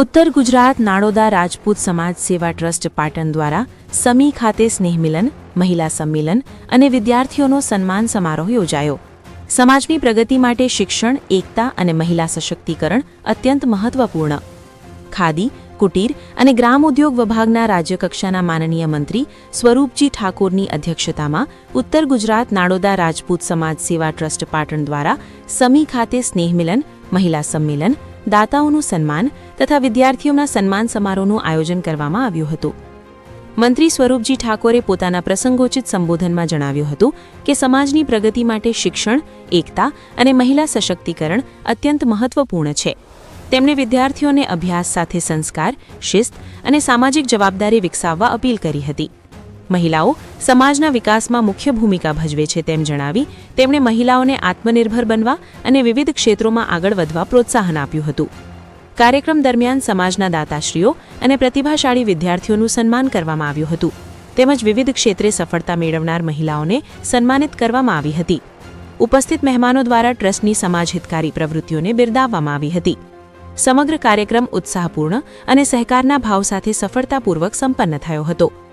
ઉત્તર ગુજરાત નાડોદા રાજપૂત સમાજ સેવા ટ્રસ્ટ પાટણ દ્વારા સમી ખાતે સ્નેહમિલન, મહિલા સંમેલન અને વિદ્યાર્થીઓનો સન્માન સમારોહ યોજાયો. સમાજની પ્રગતિ માટે શિક્ષણ, એકતા અને મહિલા સશક્તિકરણ અત્યંત મહત્વપૂર્ણ. ખાદી, કુટીર અને ગ્રામ ઉદ્યોગ વિભાગના રાજ્યકક્ષાના માનનીય મંત્રી સ્વરૂપજી ઠાકોરની અધ્યક્ષતામાં ઉત્તર ગુજરાત નાડોદા રાજપૂત સમાજ સેવા ટ્રસ્ટ પાટણ દ્વારા સમી ખાતે સ્નેહમિલન, મહિલા સંમેલન દાતાઓનું સન્માન તથા વિદ્યાર્થીઓના સન્માન સમારોહનું આયોજન કરવામાં આવ્યું હતું. મંત્રી સ્વરૂપજી ઠાકોરે પોતાના પ્રસંગોચિત સંબોધનમાં જણાવ્યું હતું કે સમાજની પ્રગતિ માટે શિક્ષણ, એકતા અને મહિલા સશક્તિકરણ અત્યંત મહત્વપૂર્ણ છે. તેમણે વિદ્યાર્થીઓને અભ્યાસ સાથે સંસ્કાર, શિસ્ત અને સામાજિક જવાબદારી વિકસાવવા અપીલ કરી હતી. મહિલાઓ સમાજના વિકાસમાં મુખ્ય ભૂમિકા ભજવે છે તેમ જણાવી તેમણે મહિલાઓને આત્મનિર્ભર બનવા અને વિવિધ ક્ષેત્રોમાં આગળ વધવા પ્રોત્સાહન આપ્યું હતું. કાર્યક્રમ દરમિયાન સમાજના દાતાશ્રીઓ અને પ્રતિભાશાળી વિદ્યાર્થીઓનું સન્માન કરવામાં આવ્યું હતું. તેમજ વિવિધ ક્ષેત્રે સફળતા મેળવનાર મહિલાઓને સન્માનિત કરવામાં આવી હતી. ઉપસ્થિત મહેમાનો દ્વારા ટ્રસ્ટની સમાજહિતકારી પ્રવૃત્તિઓને બિરદાવવામાં આવી હતી. સમગ્ર કાર્યક્રમ ઉત્સાહપૂર્ણ અને સહકારના ભાવ સાથે સફળતાપૂર્વક સંપન્ન થયો હતો.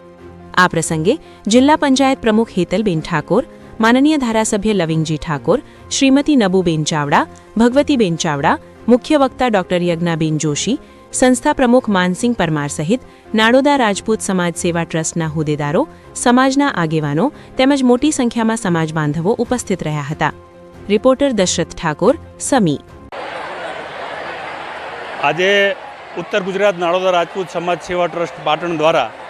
આ પ્રસંગે જિલ્લા પંચાયત પ્રમુખ હેતલબેન ઠાકોર, માનનીય ધારાસભ્ય લવિંગજી ઠાકોર, શ્રીમતી નબુબેન ચાવડા, ભગવતીબેન ચાવડા, મુખ્ય વક્તા ડોક્ટર યજ્ઞાબેન જોશી, સંસ્થા પ્રમુખ માનસિંહ પરમાર સહિત નાડોદા રાજપૂત સમાજ સેવા ટ્રસ્ટના હોદ્દેદારો, સમાજના આગેવાનો તેમજ મોટી સંખ્યામાં સમાજ બાંધવો ઉપસ્થિત રહ્યા હતા. રિપોર્ટર દશરથ ઠાકોર, સમી. આજે ઉત્તર ગુજરાત નાડોદા રાજપૂત સમાજ સેવા ટ્રસ્ટ પાટણ દ્વારા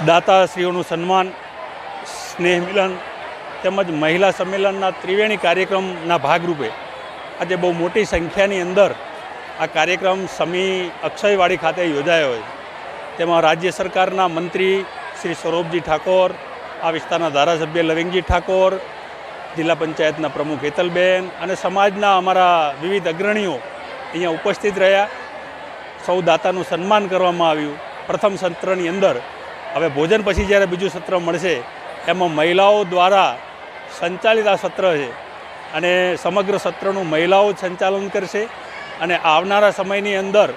દાતાશ્રીઓનું સન્માન સ્નેહ મિલન તેમજ મહિલા સંમેલનના ત્રિવેણી કાર્યક્રમના ભાગરૂપે આજે બહુ મોટી સંખ્યાની અંદર આ કાર્યક્રમ સમી અક્ષયવાડી ખાતે યોજાયો છે. તેમાં રાજ્ય સરકારના મંત્રી શ્રી સ્વરૂપજી ઠાકોર, આ વિસ્તારના ધારાસભ્ય લવિંગજી ઠાકોર, જિલ્લા પંચાયતના પ્રમુખ હેતલબેન અને સમાજના અમારા વિવિધ અગ્રણીઓ અહીંયા ઉપસ્થિત રહ્યા. સૌ દાતાનું સન્માન કરવામાં આવ્યું. પ્રથમ સત્રની અંદર હવે ભોજન પછી જ્યારે બીજું સત્ર મળશે, એમાં મહિલાઓ દ્વારા સંચાલિત આ સત્ર છે. અને સમગ્ર સત્રનું મહિલાઓ સંચાલન કરશે અને આવનારા સમયની અંદર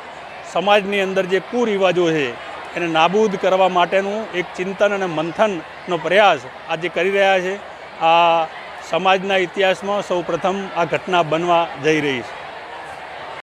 સમાજની અંદર જે કુરિવાજો છે, એને નાબૂદ કરવા માટેનું એક ચિંતન અને મંથનનો પ્રયાસ આજે કરી રહ્યા છે. આ સમાજના ઇતિહાસમાં સૌ પ્રથમ આ ઘટના બનવા જઈ રહી છે.